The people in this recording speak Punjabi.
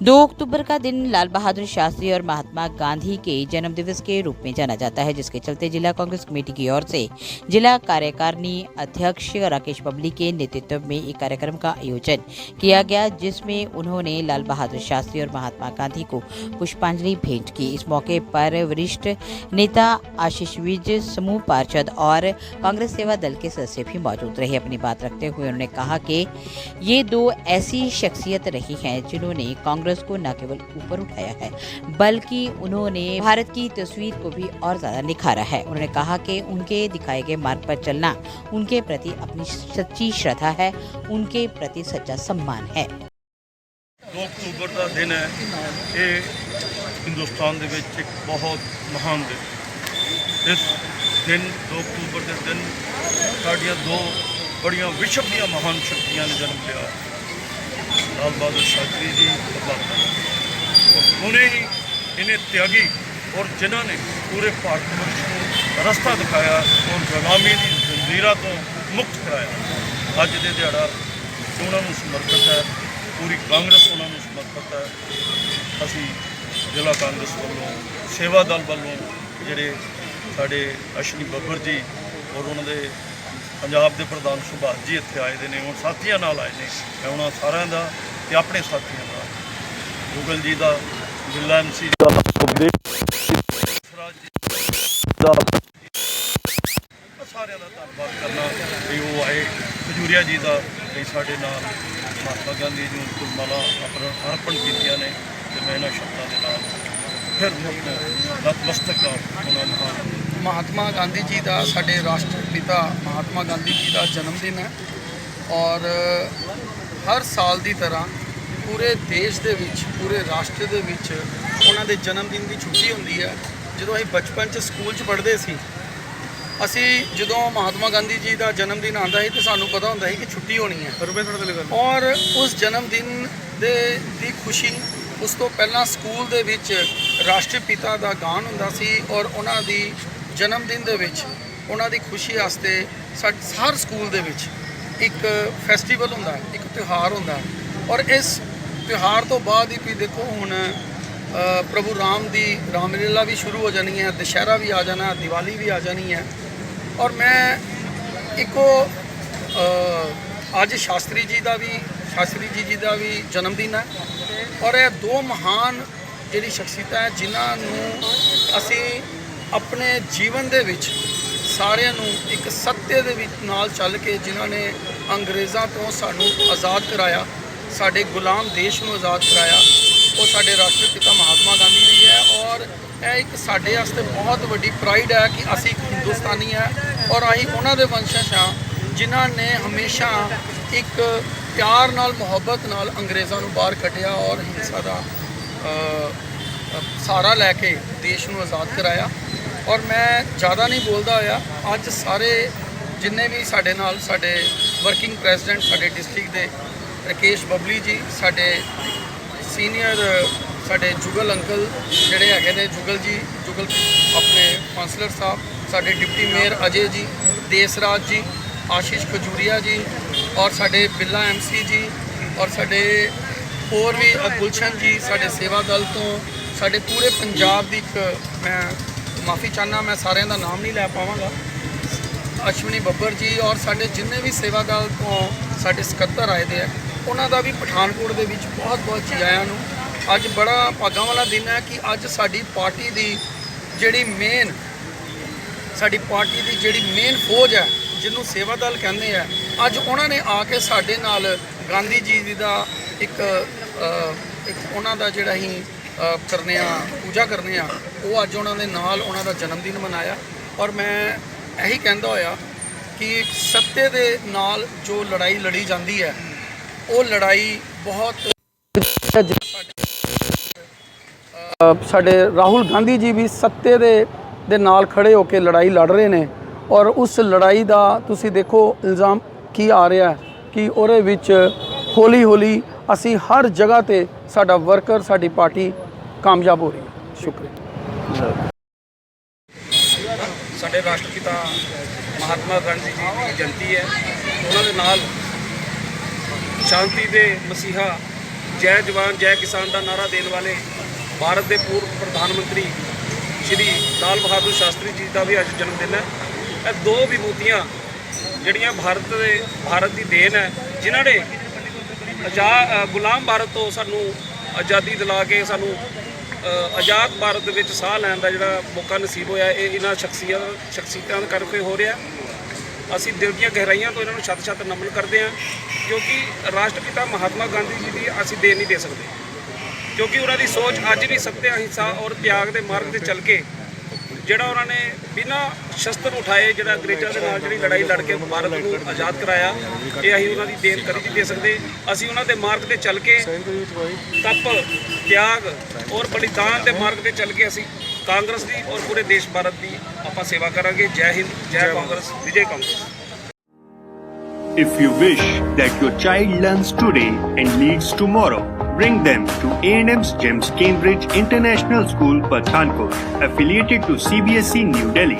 दो अक्टूबर का दिन लाल बहादुर शास्त्री और महात्मा गांधी के जन्म दिवस के रूप में जाना जाता है, जिसके चलते जिला कांग्रेस कमेटी की ओर से जिला कार्यकारिणी अध्यक्ष राकेश बबली के नेतृत्व में एक कार्यक्रम का आयोजन किया गया, जिसमें उन्होंने लाल बहादुर शास्त्री और महात्मा गांधी को पुष्पांजलि भेंट की। इस मौके पर वरिष्ठ नेता आशीष विज, समूह पार्षद और कांग्रेस सेवा दल के सदस्य भी मौजूद रहे। अपनी बात रखते हुए उन्होंने कहा कि ये दो ऐसी शख्सियत रही हैं जिन्होंने कांग्रेस को न केवल ऊपर उठाया है बल्कि उन्होंने भारत की तस्वीर को भी और ज्यादा निखारा है उन्होंने कहा कि उनके दिखाए गए मार्ग पर चलना उनके प्रति अपनी सच्ची श्रद्धा है उनके प्रति सच्चा सम्मान है 2 ਅਕਤੂਬਰ ਦਾ ਦਿਨ ਹੈ ਇਹ ਹਿੰਦੁਸਤਾਨ ਦੇ ਵਿੱਚ ਇੱਕ ਬਹੁਤ ਮਹਾਨ ਦਿਨ ਇਸ ਦਿਨ 2 ਅਕਤੂਬਰ ਦੇ ਦਿਨ ਸਾਡੀਆਂ ਦੋ ਬੜੀਆਂ ਵਿਸ਼ਵ ਦੀਆਂ ਮਹਾਨ ਸ਼ਕਤੀਆਂ ਨੇ ਜਨਮ ਲਿਆ ਲਾਲ ਬਹਾਦਰ ਸ਼ਾਸਤਰੀ ਜੀ ਬਾਬਾ ਔਰ ਉਹਨੇ ਹੀ ਇਹਨੇ ਤਿਆਗੀ ਔਰ ਜਿਨ੍ਹਾਂ ਨੇ ਪੂਰੇ ਭਾਰਤ ਵਰਸ਼ ਨੂੰ ਰਸਤਾ ਦਿਖਾਇਆ ਔਰ ਗੁਲਾਮੀ ਦੀ ਜ਼ੰਜੀਰਾਂ ਤੋਂ ਮੁਕਤ ਕਰਾਇਆ। ਅੱਜ ਦੇ ਦਿਹਾੜਾ ਉਹਨਾਂ ਨੂੰ ਸਮਰਪਿਤ ਹੈ, ਪੂਰੀ ਕਾਂਗਰਸ ਉਹਨਾਂ ਨੂੰ ਸਮਰਪਿਤ ਹੈ। ਅਸੀਂ ਜ਼ਿਲ੍ਹਾ ਕਾਂਗਰਸ ਵੱਲੋਂ, ਸੇਵਾ ਦਲ ਵੱਲੋਂ ਜਿਹੜੇ ਸਾਡੇ ਅਸ਼ਨੀ ਬੱਬਰ ਜੀ ਔਰ ਉਹਨਾਂ ਦੇ ਪੰਜਾਬ ਦੇ ਪ੍ਰਧਾਨ ਸੁਭਾਸ਼ ਜੀ ਇੱਥੇ ਆਏ ਦੇ ਨੇ ਉਹ ਸਾਥੀਆਂ ਨਾਲ ਆਏ ਨੇ। ਮੈਂ ਉਹਨਾਂ ਸਾਰਿਆਂ ਦਾ ਤੇ ਆਪਣੇ ਸਾਥੀਆਂ ਦਾ ਗੂਗਲ ਜੀ ਦਾ ਜ਼ਿਲ੍ਹਾ ਐਮਸੀ ਦਾ ਸੁਖਦੇਵ ਦਾ ਸਾਰਿਆਂ ਦਾ ਧੰਨਵਾਦ ਕਰਨਾ ਵੀ ਉਹ ਆਏ। ਖਜੂਰੀਆ ਜੀ ਦਾ ਵੀ ਸਾਡੇ ਨਾਲ, ਮਹਾਤਮਾ ਗਾਂਧੀ ਜੀ ਨੂੰ ਮਾਲਾ ਅਪਰ- ਅਰਪਣ ਕੀਤੀਆਂ ਨੇ ਤੇ ਮੈਂ ਇਹਨਾਂ ਸ਼ਬਦਾਂ ਦੇ ਨਾਲ ਫਿਰ ਮੁੱਖ ਨਤਮਸਤਕ ਉਹਨਾਂ ਮਹਾਨ ਮਹਾਤਮਾ ਗਾਂਧੀ ਜੀ ਦਾ ਸਾਡੇ ਰਾਸ਼ਟਰ ਪਿਤਾ ਮਹਾਤਮਾ ਗਾਂਧੀ ਜੀ ਦਾ ਜਨਮ ਦਿਨ ਹੈ ਔਰ ਹਰ ਸਾਲ ਦੀ ਤਰ੍ਹਾਂ ਪੂਰੇ ਦੇਸ਼ ਦੇ ਵਿੱਚ ਪੂਰੇ ਰਾਸ਼ਟਰ ਦੇ ਵਿੱਚ ਉਹਨਾਂ ਦੇ ਜਨਮ ਦਿਨ ਦੀ ਛੁੱਟੀ ਹੁੰਦੀ ਹੈ। ਜਦੋਂ ਅਸੀਂ ਬਚਪਨ 'ਚ ਸਕੂਲ 'ਚ ਪੜ੍ਹਦੇ ਸੀ ਅਸੀਂ ਜਦੋਂ ਮਹਾਤਮਾ ਗਾਂਧੀ ਜੀ ਦਾ ਜਨਮ ਦਿਨ ਆਉਂਦਾ ਸੀ ਤੇ ਸਾਨੂੰ ਪਤਾ ਹੁੰਦਾ ਸੀ ਕਿ ਛੁੱਟੀ ਹੋਣੀ ਹੈ। ਔਰ ਉਸ ਜਨਮ ਦਿਨ ਦੇ ਦੀ ਖੁਸ਼ੀ ਉਸ ਤੋਂ ਪਹਿਲਾਂ ਸਕੂਲ ਦੇ ਵਿੱਚ ਰਾਸ਼ਟਰਪਿਤਾ ਦਾ ਗਾਨ ਹੁੰਦਾ ਸੀ ਔਰ ਉਹਨਾਂ ਦੀ ਜਨਮ ਦਿਨ ਦੇ ਵਿੱਚ ਉਹਨਾਂ ਦੀ ਖੁਸ਼ੀ ਵਾਸਤੇ ਹਰ ਸਕੂਲ ਦੇ ਵਿੱਚ ਇੱਕ ਫੈਸਟੀਵਲ ਹੁੰਦਾ ਇੱਕ ਤਿਉਹਾਰ ਹੁੰਦਾ। ਔਰ ਇਸ ਤਿਉਹਾਰ ਤੋਂ ਬਾਅਦ ਹੀ ਵੀ ਦੇਖੋ ਹੁਣ ਪ੍ਰਭੂ ਰਾਮ ਦੀ ਰਾਮਲੀਲਾ ਵੀ ਸ਼ੁਰੂ ਹੋ ਜਾਣੀ ਹੈ, ਦੁਸ਼ਹਿਰਾ ਵੀ ਆ ਜਾਣਾ, ਦੀਵਾਲੀ ਵੀ ਆ ਜਾਣੀ ਹੈ। ਔਰ ਮੈਂ ਇੱਕੋ ਅੱਜ ਸ਼ਾਸਤਰੀ ਜੀ ਦਾ ਵੀ, ਸ਼ਾਸਤਰੀ ਜੀ ਜੀ ਦਾ ਵੀ ਜਨਮ ਦਿਨ ਹੈ। ਔਰ ਇਹ ਦੋ ਮਹਾਨ ਜਿਹੜੀ ਸ਼ਖਸੀਅਤਾਂ ਹੈ, ਜਿਨ੍ਹਾਂ ਨੂੰ ਅਸੀਂ ਆਪਣੇ ਜੀਵਨ ਦੇ ਵਿੱਚ ਸਾਰਿਆਂ ਨੂੰ ਇੱਕ ਸੱਤੇ ਦੇ ਵਿੱਚ ਨਾਲ ਚੱਲ ਕੇ ਜਿਨ੍ਹਾਂ ਨੇ ਅੰਗਰੇਜ਼ਾਂ ਤੋਂ ਸਾਨੂੰ ਆਜ਼ਾਦ ਕਰਾਇਆ ਸਾਡੇ ਗੁਲਾਮ ਦੇਸ਼ ਨੂੰ ਆਜ਼ਾਦ ਕਰਾਇਆ ਉਹ ਸਾਡੇ ਰਾਸ਼ਟਰ ਪਿਤਾ ਮਹਾਤਮਾ ਗਾਂਧੀ ਜੀ ਹੈ ਔਰ ਇਹ ਇੱਕ ਸਾਡੇ ਵਾਸਤੇ ਬਹੁਤ ਵੱਡੀ ਪ੍ਰਾਈਡ ਹੈ ਕਿ ਅਸੀਂ ਹਿੰਦੁਸਤਾਨੀ ਹੈ ਔਰ ਅਸੀਂ ਉਹਨਾਂ ਦੇ ਵੰਸ਼ਜ ਹਾਂ ਜਿਨ੍ਹਾਂ ਨੇ ਹਮੇਸ਼ਾ ਇੱਕ ਪਿਆਰ ਨਾਲ ਮੁਹੱਬਤ ਨਾਲ ਅੰਗਰੇਜ਼ਾਂ ਨੂੰ ਬਾਹਰ ਕੱਢਿਆ ਔਰ ਹਿੰਸਾ ਦਾ ਅ, ਸਹਾਰਾ ਲੈ ਕੇ ਦੇਸ਼ ਨੂੰ ਆਜ਼ਾਦ ਕਰਾਇਆ। ਔਰ ਮੈਂ ਜ਼ਿਆਦਾ ਨਹੀਂ ਬੋਲਦਾ ਹੋਇਆ ਅੱਜ ਸਾਰੇ ਜਿੰਨੇ ਵੀ ਸਾਡੇ ਨਾਲ ਸਾਡੇ ਵਰਕਿੰਗ ਪ੍ਰੈਜ਼ੀਡੈਂਟ ਸਾਡੇ ਡਿਸਟ੍ਰਿਕਟ ਦੇ ਰਕੇਸ਼ ਬਬਲੀ ਜੀ, ਸਾਡੇ ਸੀਨੀਅਰ, ਸਾਡੇ ਜੁਗਲ ਅੰਕਲ ਜਿਹੜੇ ਹੈਗੇ ਨੇ, ਜੁਗਲ ਜੀ, ਜੁਗਲ ਆਪਣੇ ਕਾਉਂਸਲਰ ਸਾਹਿਬ, ਸਾਡੇ ਡਿਪਟੀ ਮੇਅਰ ਅਜੇ ਜੀ, ਦੇਸਰਾਜ ਜੀ, ਆਸ਼ੀਸ਼ ਖਜੂਰੀਆ ਜੀ ਔਰ ਸਾਡੇ ਬਿੱਲਾ ਐਮਸੀ ਜੀ ਔਰ ਸਾਡੇ ਹੋਰ ਵੀ ਗੁਲਸ਼ਨ ਜੀ, ਸਾਡੇ ਸੇਵਾ ਦਲ ਤੋਂ, ਸਾਡੇ ਪੂਰੇ ਪੰਜਾਬ ਦੀ ਇੱਕ ਮੈਂ ਮਾਫੀ ਚਾਹਨਾ ਮੈਂ ਸਾਰਿਆਂ ਦਾ ਨਾਮ ਨਹੀਂ ਲੈ ਪਾਵਾਂਗਾ। ਅਸ਼ਵਨੀ ਬੱਬਰ ਜੀ ਔਰ ਸਾਡੇ ਜਿੰਨੇ ਵੀ ਸੇਵਾ ਦਲ ਤੋਂ ਸਾਡੇ ਸਕੱਤਰ ਆਏ ਦੇ ਆ ਉਹਨਾਂ ਦਾ ਵੀ ਪਠਾਨਕੋਟ ਦੇ ਵਿੱਚ ਬਹੁਤ ਬਹੁਤ ਚੀਜ਼ਾਂ ਆਇਆਂ ਨੂੰ ਅੱਜ ਬੜਾ ਭਾਗਾਂ ਵਾਲਾ ਦਿਨ ਹੈ ਕਿ ਅੱਜ ਸਾਡੀ ਪਾਰਟੀ ਦੀ ਜਿਹੜੀ ਮੇਨ ਸਾਡੀ ਪਾਰਟੀ ਦੀ ਜਿਹੜੀ ਮੇਨ ਫੌਜ ਹੈ, ਜਿਹਨੂੰ ਸੇਵਾ ਦਲ ਕਹਿੰਦੇ ਆ, ਅੱਜ ਉਹਨਾਂ ਨੇ ਆ ਕੇ ਸਾਡੇ ਨਾਲ ਗਾਂਧੀ ਜੀ ਦੀ ਦਾ ਇੱਕ ਇੱਕ ਉਹਨਾਂ ਦਾ ਜਿਹੜਾ ਅਸੀਂ ਕਰਨੇ ਆ, ਪੂਜਾ ਕਰਨੇ ਆ, ਉਹ ਅੱਜ ਉਹਨਾਂ ਦੇ ਨਾਲ ਉਹਨਾਂ ਦਾ ਜਨਮ ਦਿਨ ਮਨਾਇਆ। ਔਰ ਮੈਂ ਇਹੀ ਕਹਿੰਦਾ ਹੋਇਆ ਕਿ ਸੱਤੇ ਦੇ ਨਾਲ ਜੋ ਲੜਾਈ ਲੜੀ ਜਾਂਦੀ ਹੈ ਉਹ ਲੜਾਈ ਬਹੁਤ ਸਾਡੇ ਰਾਹੁਲ ਗਾਂਧੀ ਜੀ ਵੀ ਸੱਤੇ ਦੇ ਦੇ ਨਾਲ ਖੜੇ ਹੋ ਕੇ ਲੜਾਈ ਲੜ ਰਹੇ ਨੇ ਔਰ ਉਸ ਲੜਾਈ ਦਾ ਤੁਸੀਂ ਦੇਖੋ ਇਲਜ਼ਾਮ ਕੀ ਆ ਰਿਹਾ ਹੈ ਕਿ ਉਹਦੇ ਵਿੱਚ ਹੌਲੀ ਹੌਲੀ ਅਸੀਂ ਹਰ ਜਗ੍ਹਾ ਤੇ ਸਾਡਾ ਵਰਕਰ ਸਾਡੀ ਪਾਰਟੀ ਕਾਮਯਾਬ ਹੋ ਰਹੀ ਹੈ। ਸ਼ੁਕਰੀਆ। ਸਾਡੇ ਰਾਸ਼ਟਰਪਿਤਾ ਮਹਾਤਮਾ ਗਾਂਧੀ ਜੀ ਦੀ ਜਯੰਤੀ ਹੈ। ਉਹਨਾਂ ਦੇ ਨਾਲ ਸ਼ਾਂਤੀ ਦੇ ਮਸੀਹਾ, ਜੈ ਜਵਾਨ, ਜੈ ਕਿਸਾਨ ਦਾ ਨਾਰਾ ਦੇਣ ਵਾਲੇ ਭਾਰਤ ਦੇ ਪੂਰਵ ਪ੍ਰਧਾਨ ਮੰਤਰੀ ਸ਼੍ਰੀ ਲਾਲ ਬਹਾਦਰ ਸ਼ਾਸਤਰੀ ਜੀ ਦਾ ਵੀ ਅੱਜ ਜਨਮ ਦਿਨ ਹੈ। ਇਹ ਦੋ ਵਿਭੂਤੀਆਂ ਜਿਹੜੀਆਂ ਭਾਰਤ ਦੇ, ਭਾਰਤ ਦੀ ਦੇਣ ਹੈ, ਜਿਨ੍ਹਾਂ ਨੇ ਆਜ਼ਾ- ਗੁਲਾਮ ਭਾਰਤ ਤੋਂ ਸਾਨੂੰ ਆਜ਼ਾਦੀ ਦਿਲਾ ਕੇ ਸਾਨੂੰ ਆਜ਼ਾਦ ਭਾਰਤ ਵਿੱਚ ਸਾਹ ਲੈਣ ਦਾ ਜਿਹੜਾ ਮੌਕਾ ਨਸੀਬ ਹੋਇਆ, ਇਹ ਇਹਨਾਂ ਸ਼ਖਸੀਅਤ, ਸ਼ਖਸੀਅਤਾਂ ਕਰਕੇ ਹੋ ਰਿਹਾ ਅਸੀਂ ਦਿਲ ਦੀਆਂ ਗਹਿਰਾਈਆਂ ਤੋਂ ਇਹਨਾਂ ਨੂੰ ਛੱਤ-ਛੱਤ ਨਮਨ ਕਰਦੇ ਹਾਂ ਕਿਉਂਕਿ ਰਾਸ਼ਟਰਪਿਤਾ ਮਹਾਤਮਾ ਗਾਂਧੀ ਜੀ ਦੀ ਅਸੀਂ ਦੇਣ ਨਹੀਂ ਦੇ ਸਕਦੇ। ਕਿਉਂਕਿ ਉਹਨਾਂ ਦੀ ਸੋਚ ਅੱਜ ਵੀ ਸੱਤਿਆ ਅਹਿੰਸਾ ਔਰ ਤਿਆਗ ਦੇ ਮਾਰਗ ਤੇ ਚੱਲ ਕੇ ਜਿਹੜਾ ਉਹਨਾਂ ਨੇ ਬਿਨਾਂ ਸ਼ਸਤਰ ਉਠਾਏ ਜਿਹੜਾ ਅੰਗਰੇਜ਼ਾਂ ਦੇ ਨਾਲ ਜਿਹੜੀ ਲੜਾਈ ਲੜ ਕੇ ਭਾਰਤ ਨੂੰ ਆਜ਼ਾਦ ਕਰਾਇਆ ਇਹ ਅਸੀਂ ਉਹਨਾਂ ਦੀ ਦੇਣ ਕਰੀ ਨਹੀਂ ਦੇ ਸਕਦੇ। ਅਸੀਂ ਉਹਨਾਂ ਦੇ ਮਾਰਗ ਤੇ ਚੱਲ ਕੇ ਤਪ ਤਿਆਗ ਔਰ ਬਲੀਦਾਨ ਦੇ ਮਾਰਗ ਤੇ ਚੱਲ ਕੇ ਅਸੀਂ ਕਾਂਗਰਸ ਦੀ ਔਰ ਪੂਰੇ ਦੇਸ਼ ਭਾਰਤ ਦੀ ਆਪਾਂ ਸੇਵਾ ਕਰਾਂਗੇ ਜੈ ਹਿੰਦ ਜੈ Congress Vijay Congress If you wish that your child learns today and leads tomorrow, bring them to A&M's GEMS Cambridge International School, Pathankot, affiliated to CBSE E, New Delhi.